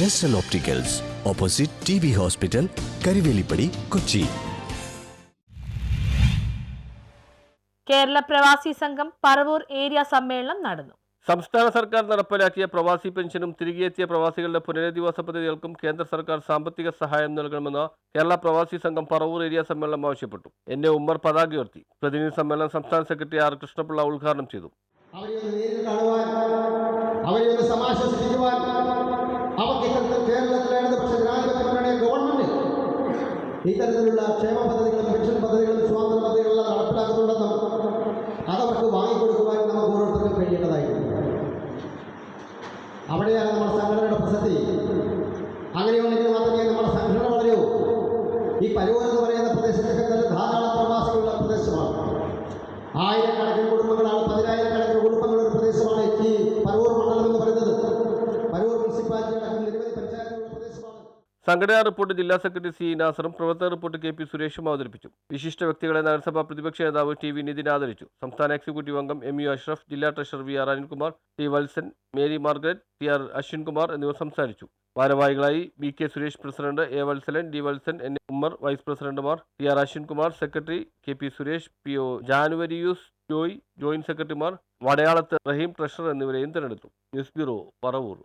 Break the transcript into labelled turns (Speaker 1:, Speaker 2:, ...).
Speaker 1: ജെസ്റ്റൽ opticals opposite T B hospital Karuvelippady Kochi
Speaker 2: Kerala Pravasi Sangham Paravur area സമ്മേളനം നടന്നു.
Speaker 3: സംസ്ഥാന സർക്കാർ നടപ്പിലാക്കിയ പ്രവാസി പെൻഷനും തിരികെയെത്തിയ പ്രവാസികളുടെ പുനരധിവാസ പദ്ധതികൾക്കും കേന്ദ്ര സർക്കാർ സാമ്പത്തിക സഹായം നൽകണമെന്ന് കേരള പ്രവാസി സംഘം പറവൂർ ഏരിയ സമ്മേളനം ആവശ്യപ്പെട്ടു. എന്നെ ഉമ്മർ പതാക ഉയർത്തി. പ്രതിനിധി സമ്മേളനം സംസ്ഥാന സെക്രട്ടറി ആർ കൃഷ്ണപിള്ള ഉദ്ഘാടനം ചെയ്തു.
Speaker 4: അവരെ ഒന്ന് നേരിൽ കാണുവാൻ അവരെ ഒന്ന് സമാശ്വസിപ്പിക്കുവാൻ അവർക്ക് ഇത്തരത്തിൽ കേരളത്തിലെ പക്ഷേ ജനാധിപത്യ മുന്നണി ഗവൺമെന്റ് ഇത്തരത്തിലുള്ള ക്ഷേമ പദ്ധതികളും പെൻഷൻ പദ്ധതികളും സ്വാതന്ത്ര്യ പദ്ധതികളെല്ലാം നടപ്പിലാക്കുന്നുണ്ടെന്നും അതവർക്ക് വാങ്ങിക്കൊടുക്കുവാൻ നമുക്ക് ഓരോരുത്തർക്കും കഴിയേണ്ടതായിരുന്നു അവിടെയാണ് നമ്മുടെ സംഘടനയുടെ പ്രസക്തി. അങ്ങനെയുണ്ടെങ്കിൽ മാത്രമേ നമ്മുടെ സംഘടന വളരൂ. ഈ പരൂർ എന്ന് പറയുന്ന പ്രദേശത്തൊക്കെ തന്നെ ധാരാളം പ്രവാസികളുള്ള പ്രദേശമാണ്. ആയിരക്കണക്കിന് കുടുംബങ്ങളാണ്
Speaker 3: സംഘടനാ റിപ്പോർട്ട് ജില്ലാ സെക്രട്ടറി സി നാസറും പ്രവർത്തന റിപ്പോർട്ട് കെ പി സുരേഷും അവതരിപ്പിച്ചു. വിശിഷ്ട വ്യക്തികളെ നഗരസഭാ പ്രതിപക്ഷ നേതാവ് ടി വി നിതിൻ ആദരിച്ചു. സംസ്ഥാന എക്സിക്യൂട്ടീവ് അംഗം എം യു അഷ്റഫ് ജില്ലാ treasurer V R Anilkumar T Valsan Mary Margaret T R Ashwinkumar എന്നിവർ സംസാരിച്ചു. ഭാരവാഹികളായി B K Suresh president A Vatsalan D Valsan N Ummer vice പ്രസിഡന്റുമാർ T R Ashwinkumar secretary K P Suresh P O Januarius Joy joint സെക്രട്ടറിമാർ Vadayalath Rahim treasurer എന്നിവരെയും തിരഞ്ഞെടുത്തു. News bureau Paravur.